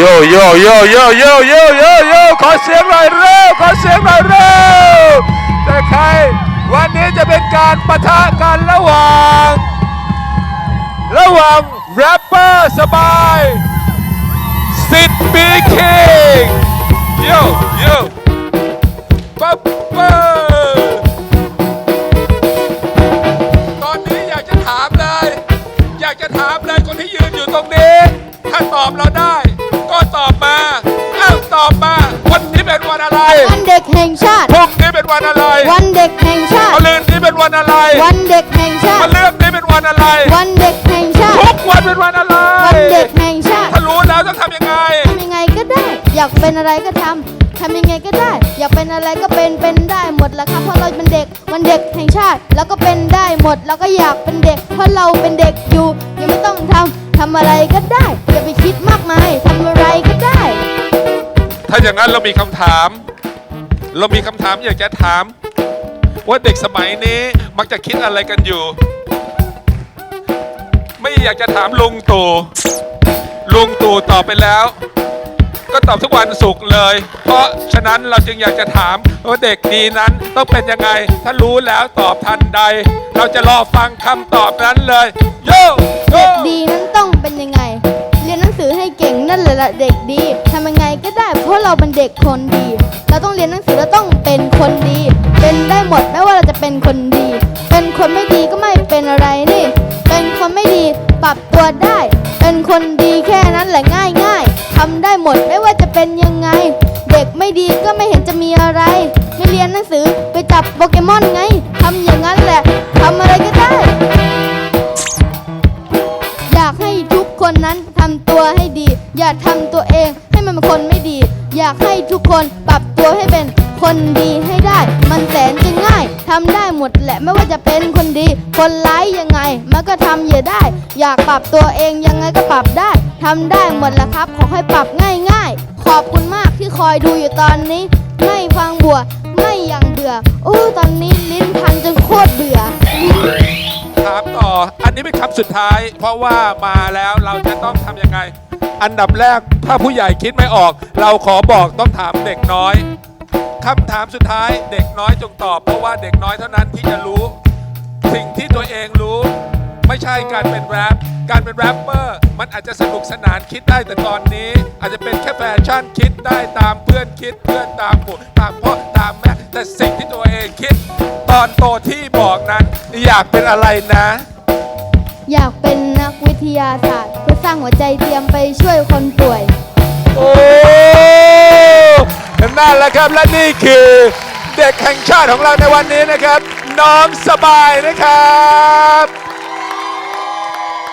โยโยโยโยโยโยโยโยขอเสียงหน่อยเร็วขอเสียงหน่อยเร็วแต่ใครวันนี้จะเป็นการปะทะกันระหว่าง ระหว่างแรปเปอร์สบายสิทธิ์บีคิงโยโย อะไร วันเด็กแห่งชาติ พรุ่งนี้เป็นวันอะไร วันเด็กแห่งชาติมะรืนนี้เป็นวันอะไร วันเด็กแห่งชามะติเลือกนี้เป็นวันอะไร วันเด็กแห่งชาติ ทุกวันเป็นวันอะไร วันเด็กแห่งชาติ ถ้ารู้แล้วต้องทำยังไง ทำยังไงก็ได้ อยากเป็นอะไรก็ทำ ทำยังไงก็ได้ อยากเป็นอะไรก็เป็น เป็นได้หมดแหละครับ เพราะเราเป็นเด็ก วันเด็กแห่งชาติ แล้วก็เป็นได้หมด แล้วก็อยากเป็นเด็ก เพราะเราเป็นเด็กอยู่ ยังไม่ต้องทำทำอะไรก็ได้ อย่าไปคิดมากมายทำอะไรก็ได้ ถ้าอย่างนั้นเรามีคำถาม เรามีคำถามอยากจะถาม ว่าเด็กสมัยนี้มักจะคิดอะไรกันอยู่ ไม่อยากจะถามลุงตู่ลุงตู่ตอบไปแล้ว ก็ตอบทุกวันศุกร์เลย เพราะฉะนั้นเราจึงอยากจะถามว่าเด็กดีนั้นต้องเป็นยังไง ถ้ารู้แล้วตอบทันใด เราจะรอฟังคำตอบนั้นเลย โยโย เด็กดีนั้นต้องเป็นยังไง เรียนหนังสือให้เก่ง นั่นแหละเด็กดีทำยังไงก็ได้เพราะเราเป็นเด็กคนดี เราต้องเรียนหนังสือเราต้องเป็นคนดี เป็นได้หมดไม่ว่าเราจะเป็นคนดี เป็นคนไม่ดีก็ไม่เป็นอะไรนี่ เป็นคนไม่ดีปรับตัวได้ เป็นคนดีแค่นั้นแหละง่ายง่ายทำได้หมดไม่ว่าจะเป็นยังไง เด็กไม่ดีก็ไม่เห็นจะมีอะไร ไม่เรียนหนังสือไปจับโปเกมอนไงทำอย่างาทำตัวเองให้มันเป็นคนไม่ดี อยากให้ทุกคนปรับตัวให้เป็นคนดีให้ได้ มันแสนจะง่ายทำได้หมดแหละไม่ว่าจะเป็นคนดี คนร้ายยังไง มันก็ทำอย่าได้ อยากปรับตัวเองยังไงก็ปรับได้ทำได้หมดแหละครับ ขอให้ปรับง่ายๆ ขอบคุณมากที่คอยดูอยู่ตอนนี้ ไม่ฟังบัว ไม่ยังเบื่อโอ้ตอนนี้ลิ้นพันจนโคตรเบื่อ ถามต่อ อันนี้เป็นคำสุดท้าย เพราะว่ามาแล้วเราจะต้องทำยังไง อันดับแรกถ้าผู้ใหญ่คิดไม่ออก เราขอบอกต้องถามเด็กน้อยคำถามสุดท้ายเด็กน้อยจงตอบ เพราะว่าเด็กน้อยเท่านั้นที่จะรู้ สิ่งที่ตัวเองรู้ ไม่ใช่การเป็นแรปการเป็นแรปเปอร์มันอาจจะสนุกสนานคิดได้แต่ตอนนี้ อาจจะเป็นแค่แฟชั่นคิดได้ตามเพื่อนคิดเพื่อนตามหมู่ตามพ่อตามแม่แต่สิ่งที่ตัวเองคิด ตอนโตที่บอกนั้นอยากเป็นอะไรนะ อยากเป็นนักวิทยาศาสตร์ ไปสร้างหัวใจเทียมไปช่วยคนป่วย โอ้นั่นแหละครับและนี่คือเด็กแห่งชาติของเราในวันนี้นะครับ น้องสบายนะครับ